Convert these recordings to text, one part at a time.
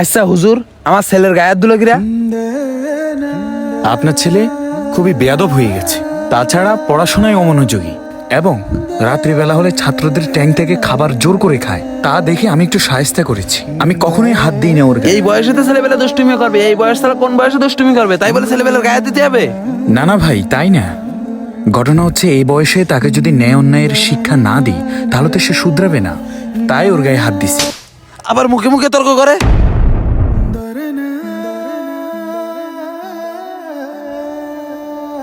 আচ্ছা হুজুর আমার ছেলের গায়ের দুলো কিরা? আপনার ছেলে খুবই বেয়াদব হয়ে গেছে। তাছাড়া পড়াশোনায় অমনোযোগী এবং রাত্রিবেলা হলে ছাত্রদের ট্যাঙ্ক থেকে খাবার জোর করে খায়। তা দেখে আমি একটু সাহায্য করেছি। আমি কখনোই হাত দিই না ওর এই বয়সে তো ছেলেবেলা দুষ্টুমি করবে। এই বয়স ছাড়া কোন বয়সে দুষ্টুমি করবে? তাই বলে ছেলেবেলার গায়ে দিতে হবে? না না ভাই তাই না। ঘটনা হচ্ছে এই বয়সে তাকে যদি ন্যায় অন্যায়ের শিক্ষা না দিই তাহলে তো সে শুধরাবে না। তাই ওর গায়ে হাত দিছি। আবার মুখে মুখে তর্ক করে?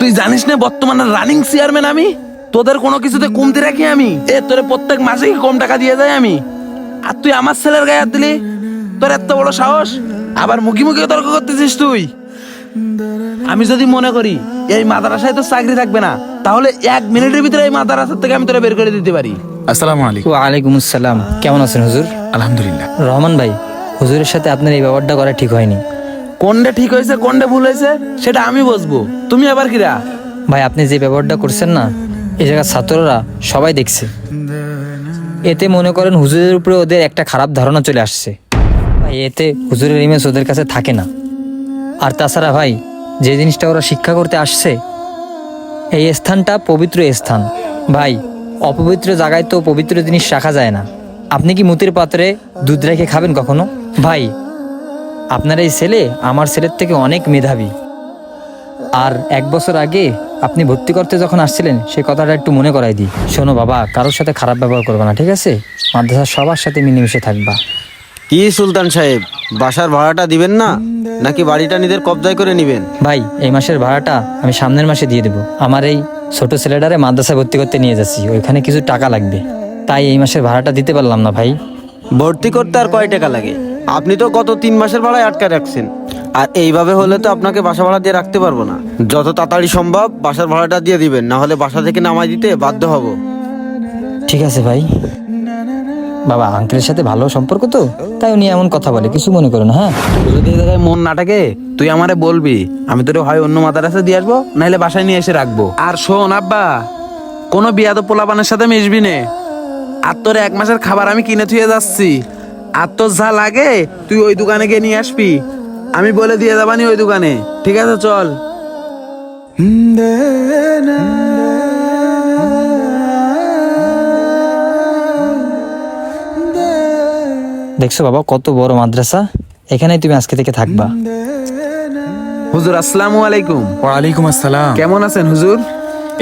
তুই জানিস না বর্তমানে রানিং চেয়ারম্যান আমি? তোদের কোনো কিছুতে কমতি রাখি আমি। এ তোরে প্রত্যেক মাসে কম টাকা দিয়ে যায় আমি। আর তুই আমার ছেলের গায়ে হাত দিলি? তোর এত বড় সাহস? আবার মুখে মুখে তর্ক করতেছিস তুই? আমি যদি মনে করি এই মাদ্রাসায় তো চাকরি থাকবে না তাহলে এক মিনিটের ভিতরে এই মাদ্রাসা থেকে আমি তোরা বের করে দিতে পারি। আসসালামু আলাইকুম। ওয়ালাইকুম আসসালাম। কেমন আছেন হুজুর? আলহামদুলিল্লাহ। রহমান ভাই হুজুরের সাথে আপনার এই ব্যবহারটা করা ঠিক হয়নি। কোনটা ঠিক হয়েছে, কোনটা ভুল হয়েছে, সেটা আমি বসবো তুমি আবার কিরা? ভাই, আপনি যে ব্যবহারটা করছেন না, এই জায়গার ছাত্ররা সবাই দেখছে। এতে মনে করেন হুজুরের উপরে ওদের একটা খারাপ ধারণা চলে আসছে। ভাই, এতে হুজুরের ইমেজ ওদের কাছে থাকে না। আর তাছাড়া ভাই, যে জিনিসটা ওরা শিক্ষা করতে আসছে, এই স্থানটা পবিত্র স্থান। ভাই, অপবিত্র জায়গায় তো পবিত্র জিনিস রাখা যায় না। আপনি কি মুতির পাত্রে দুধ রেখে খাবেন কখনো? ভাই আপনার এই ছেলে আমার ছেলের থেকে অনেক মেধাবী। আর এক বছর আগে আপনি ভর্তি করতে যখন আসছিলেন সেই কথাটা একটু মনে করাই দিই। শোনো বাবা কারোর সাথে খারাপ ব্যবহার করবে না ঠিক আছে? মাদ্রাসার সবার সাথে মিলেমিশে থাকবা। কি সুলতান সাহেব বাসার ভাড়াটা দিবেন না? নাকি বাড়িটা নিজের কবজায় করে নিবেন? ভাই এই মাসের ভাড়াটা আমি সামনের মাসে দিয়ে দেবো। আমার এই ছোট ছেলেটারে মাদ্রাসায় ভর্তি করতে নিয়ে যাচ্ছি ওইখানে কিছু টাকা লাগবে। তাই এই মাসের ভাড়াটা দিতে পারলাম না ভাই। ভর্তি করতে আর কয় টাকা লাগে? আপনি তো গত তিন মাসের ভাড়ায় আটকা রাখছেন। আর এইভাবে হলে তো আপনাকে বাসা ভাড়া দিয়ে রাখতে পারব না। যত তাড়াতাড়ি সম্ভব বাসার ভাড়াটা দিয়ে দিবেন না হলে বাসা থেকে নামাই দিতে বাধ্য হব। ঠিক আছে ভাই। বাবা আঙ্কেলের সাথে ভালো সম্পর্ক তো? তাই উনি এমন কথা বলে কিছু মনে করো না হ্যাঁ? যদি এই জায়গায় মন না থাকে তুই আমারে বলবি আমি তোরে হয় অন্য মাদ্রাসা দিয়ে আসব নাহলে বাসায় নিয়ে এসে রাখব। আর শোন আব্বা কোনো বিয়াদ পোলাপানের সাথে মিশবি নে। আর তোর এক মাসের খাবার আমি কিনে থুয়ে যাচ্ছি। আর তোর যা লাগে তুই ওই দোকানে গিয়ে নিয়ে আসবি। আমি বলে দিয়ে যাবানি ওই দোকানে। ঠিক আছে চল। দেখছ বাবা কত বড় মাদ্রাসা। এখানেই তুমি আজকে থেকে থাকবা। হুজুর আসসালামু আলাইকুম। ওয়ালাইকুম আসসালাম। কেমন আছেন হুজুর?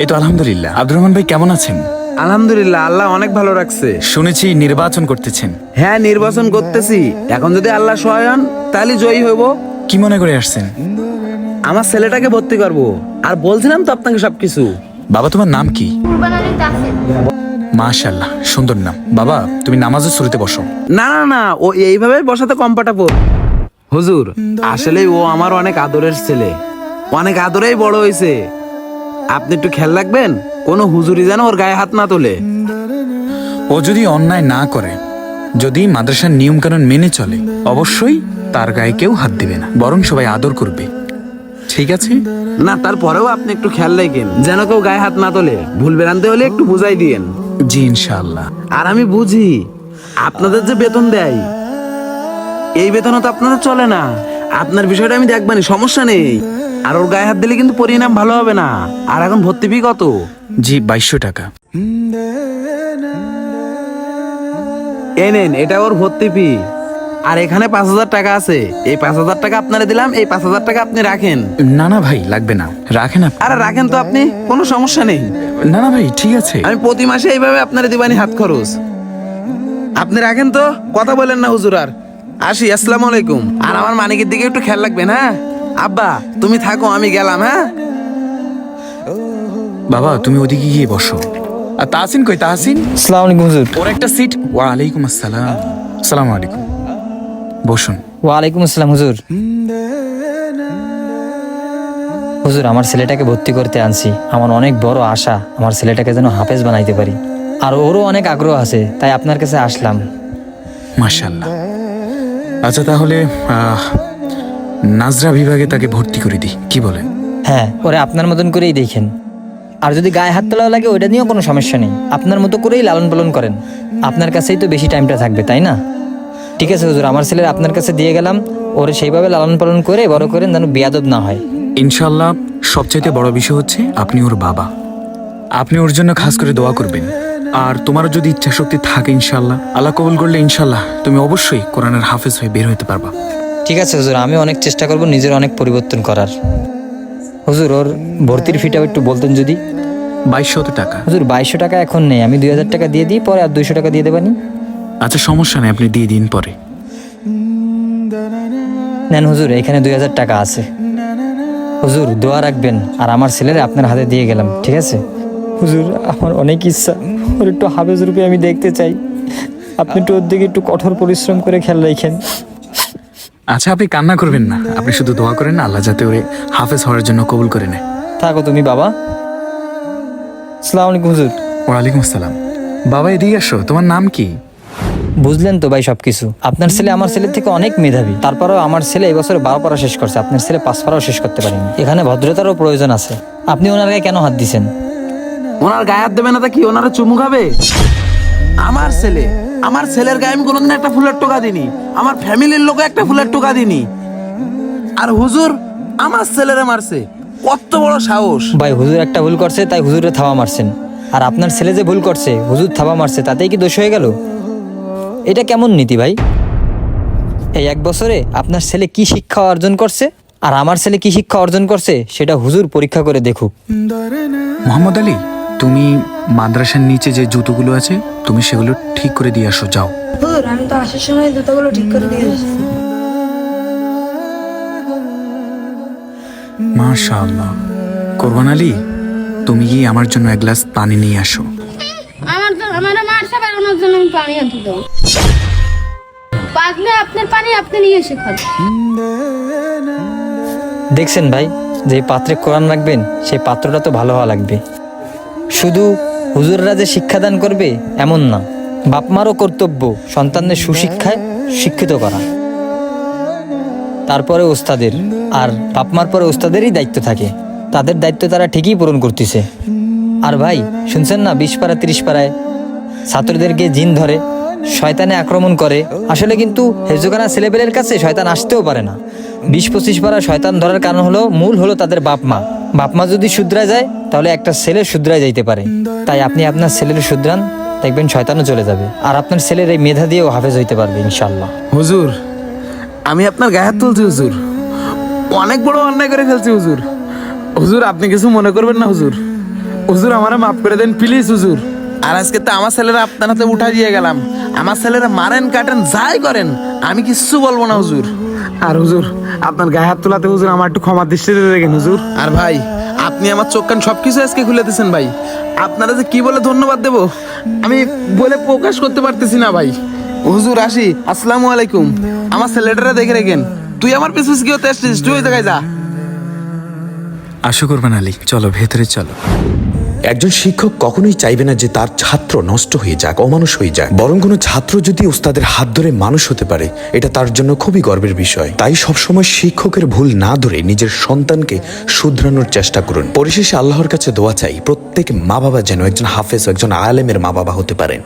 এই তো আলহামদুলিল্লাহ। আব্দুর রহমান ভাই কেমন আছেন? আলহামদুলিল্লাহ আল্লাহ অনেক ভালো রাখছে। শুনেছি নির্বাচন করতেছেন। হ্যাঁ নির্বাচন করতেছি। এখন যদি আল্লাহ সহায় হন তাহলে জয়ী হইব। কি মনে করে আসছেন? আমার ছেলেটাকে ভর্তি করব। আর বলছিলাম তো আপনাকে সবকিছু। বাবা তোমার নাম কি? মাশাল্লাহ সুন্দর নাম। বাবা তুমি নামাজের শুরুতে বসো। না না না ও এইভাবে বসাতে কম্পাটাবো হুজুর আসলে ও আমার অনেক আদরের ছেলে। অনেক আদরেই বড় হয়েছে আপনি একটু খেয়াল রাখবেন? কোনো হুজুরি যেন ওর গায়ে হাত না তোলে। ও যদি অন্যায় না করে যদি মাদ্রাসার নিয়মকানুন মেনে চলে অবশ্যই তার গায়ে কেউ হাত দিবে না বরং সবাই আদর করবে। ঠিক আছে? না তারপরেও আপনি একটু খেয়াল রাখেন যেন কেউ গায়ে হাত না তোলে। ভুল বেরানতে হলে একটু বুঝাই দিয়েন। জি ইনশাআল্লাহ। আর আমি বুঝি আপনাদের যে বেতন দেয় এই বেতনও তো আপনাদের চলে না। আপনার বিষয়টা আমি দেখবানি সমস্যা নেই। আর ওর গায়ে হাত দিলে কিন্তু পরিণাম ভালো হবে না। আর এখন ভর্তি ফি কত? জি বাইশশো টাকা। এই নেন এটা ওর ভর্তি ফি। আর এখানে পাঁচ হাজার টাকা আছে। এই পাঁচ হাজার টাকা আপনারা দিলাম এই পাঁচ হাজার টাকা আপনি রাখেন। না না ভাই লাগবে না। রাখেন আপনি। আরে রাখেন তো আপনি কোনো সমস্যা নেই। না না ভাই ঠিক আছে। আমি প্রতি মাসে এইভাবে আপনারা দিবানি হাত খরচ। আপনি রাখেন তো কথা বলেন না হুজুর আর। আসি আসসালামু আলাইকুম। আর আমার মানিকের দিকে একটু খেয়াল রাখবেন হ্যাঁ? আব্বা তুমি থাকো আমি গেলাম হ্যাঁ? বাবা তুমি ওদিকে গিয়ে বসো। আর তাহসিন কই তাহসিন? আসসালামু আলাইকুম হুজুর। ওর একটা সিট। ওয়ালাইকুম আসসালাম। আসসালামু আলাইকুম। বসুন। ওয়ালাইকুম আসসালাম হুজুর। হুজুর আমার ছেলেটাকে ভর্তি করতে আনছি। আমার অনেক বড় আশা আমার ছেলেটাকে যেন হাফেজ বানাইতে পারি। আর ওরও অনেক আগ্রহ আছে তাই আপনার কাছে আসলাম। মাশাল্লাহ আচ্ছা তাহলে নাজরা বিভাগে তাকে ভর্তি করে দিই। কি বলেন হ্যাঁ ওরে আপনার মতন করেই দেখেন। আর যদি গায়ে হাত তোলা লাগে ওইটা নিয়েও কোনো সমস্যা নেই। আপনার মতো করেই লালন পালন করেন। আপনার কাছেই তো বেশি টাইমটা থাকবে তাই না? ঠিক আছে হুজুর আমার ছেলে আপনার কাছে দিয়ে গেলাম। ওরে সেইভাবে লালন পালন করে বড় করেন যেন বিয়াদব না হয়। ইনশাল্লাহ সবচাইতে বড় বিষয় হচ্ছে আপনি ওর বাবা। আপনি ওর জন্য খাস করে দোয়া করবেন। আর তোমারও যদি ইচ্ছা শক্তি থাকে ইনশাল্লাহ আল্লাহ কবুল করলে ইনশাল্লাহ তুমি অবশ্যই কোরআনের হাফেজ হয়ে বের হতে পারবা। ঠিক আছে হুজুর আমি অনেক চেষ্টা করব নিজের অনেক পরিবর্তন করার। হুজুর ওর ভর্তির ফিটাও একটু বলতেন যদি। বাইশশত টাকা। হুজুর বাইশশো টাকা এখন নেই আমি দুই হাজার টাকা দিয়ে দিই পরে আর দুইশো টাকা দিয়ে দেবানি। আচ্ছা সমস্যা নেই আপনি দিয়ে দিন পরে। নেন হুজুর এখানে দুই হাজার টাকা আছে। হুজুর দোয়া রাখবেন আর আমার ছেলের আপনার হাতে দিয়ে গেলাম ঠিক আছে? হুজুর আমার অনেক ইচ্ছা। ওর একটু হাফেজ রূপে আমি দেখতে চাই। আপনি একটু ওর দিকে একটু কঠোর পরিশ্রম করে খেয়াল রাখেন। আচ্ছা আপনি কান্না করবেন না। আপনি শুধু দোয়া করেন না আল্লাহ যাতে ওরে হাফেজ হওয়ার জন্য কবুল করে নেয়। থাকো তুমি বাবা। সালাম আলাইকুম হুজুর। ওয়ালাইকুম আসসালাম। বাবা এদিকে আসো। তোমার নাম কি? বুঝলেন তো ভাই সবকিছু। আপনার ছেলে আমার ছেলের থেকে অনেক মেধাবী। তারপরেও আমার ছেলে এবছর বারো পারা শেষ করছে। আপনার ছেলে পাঁচ পারাও শেষ করতে পারেনি। এখানে ভদ্রতারও প্রয়োজন আছে। আপনি ওনার গায়ে কেন হাত দিছেন? ওনার গায়ে হাত দেবে না তা কি ওনারা চুমু খাবে? আমার ছেলে আমার ছেলের গায়ে আমি কোনোদিন একটা ফুলের টোকা দিনি আমার ফ্যামিলির লোকে একটা ফুলের টোকা দিনি আর হুজুর আমার ছেলেরে মারছে। কত বড় সাহস। ভাই হুজুর একটা ভুল করছে তাই হুজুরে থাবা মারছেন। আর আপনার ছেলে যে ভুল করছে হুজুর থাবা মারছে তাতেই কি দোষ হয়ে গেল? এটা কেমন নীতি ভাই? এই এক বছরে আপনার ছেলে কি শিক্ষা অর্জন করছে আর আমার ছেলে কি শিক্ষা অর্জন করছে সেটা হুজুর পরীক্ষা করে দেখুক। মোহাম্মদ আলী তুমি মাদ্রাসার নিচে যে জুতোগুলো আছে তুমি সেগুলো ঠিক করে দিয়ে আসো যাও। হুজুর আমি তো আসার সময় জুতোগুলো ঠিক করে দিয়ে এসেছি মাশাআল্লাহ। কোরবান আলী তুমি গিয়ে আমার জন্য এক গ্লাস পানি নিয়ে আসো। আমার তো আমার মারসা বেরোনোর জন্য আমি পানি আনতে দেবো। পাকলে আপনার পানি আপনি নিয়ে এসে খান দেখছেন ভাই যে পাত্রে কোরআন রাখবেন সেই পাত্রটা তো ভালো হওয়া লাগবে। শুধু হুজুররা যে শিক্ষাদান করবে এমন না, বাপমারও কর্তব্য সন্তানদের সুশিক্ষায় শিক্ষিত করা। তারপরে ওস্তাদের, আর বাপ মার পরে ওস্তাদেরই দায়িত্ব থাকে। তাদের দায়িত্ব তারা ঠিকই পূরণ করতেছে। আর ভাই, শুনছেন না বিশ পাড়া তিরিশ পাড়ায় ছাত্রদেরকে জিন ধরে, শয়তানে আক্রমণ করে। আসলে কিন্তু হেজোগানা ছেলেপেলের কাছে শয়তান আসতেও পারে না। বিশ পঁচিশ পাড়া শয়তান ধরার কারণ হলো, মূল হলো তাদের বাপ মা বাপ মা যদি শুধরা যায়, তাহলে একটা ছেলে শুধরায় যাইতে পারে। তাই আপনি আপনার ছেলের শুধরান, দেখবেন শয়তানও চলে যাবে। আর আপনার ছেলের এই মেধা দিয়েও হাফেজ হইতে পারবে ইনশাল্লাহ হুজুর, আমি আপনার গায়ে তুলছি, হুজুর। অনেক বড় অন্যায় করে ফেলছি, হুজুর। হুজুর, আপনি কিছু মনে করবেন না, হুজুর। হুজুর, আমারে মাফ করে দেন প্লিজ হুজুর। আর আজকে তো আমার ছেলেরা আপনার হাতে উঠা দিয়ে গেলাম। আমার ছেলেরা মারেন, কাটেন, যাই করেন, আমি কিচ্ছু বলব না, হুজুর। আর হুজুর আপনার গায়ে হাত তোলাতে হুজুর আমার একটু ক্ষমা দৃষ্টি দৃষ্টিতে দেখেন হুজুর। আর ভাই আপনি আমার চোখ কান সবকিছু আজকে খুলে দিয়েছেন ভাই। আপনারা যে কি বলে ধন্যবাদ দেব আমি বলে প্রকাশ করতে পারতেছি না ভাই। হুজুর আসি। আসসালামু আলাইকুম। আমার ছেলেটারা দেখে রেখেন। তুই আমার পিছু কি হতে আসছিস তুই ওই জায়গায় যা। আসো কোরবান আলী চলো ভেতরে চলো। একজন শিক্ষক কখনোই চাইবে না যে তার ছাত্র নষ্ট হয়ে যাক, অমানুষ হয়ে যাক। বরং কোনো ছাত্র যদি ওস্তাদের হাত ধরে মানুষ হতে পারে, এটা তার জন্য খুবই গর্বের বিষয়। তাই সবসময় শিক্ষকের ভুল না ধরে নিজের সন্তানকে শুধরানোর চেষ্টা করুন। পরিশেষে আল্লাহর কাছে দোয়া চাই, প্রত্যেক মা বাবা যেন একজন হাফেজ, একজন আলেমের মা বাবা হতে পারেন।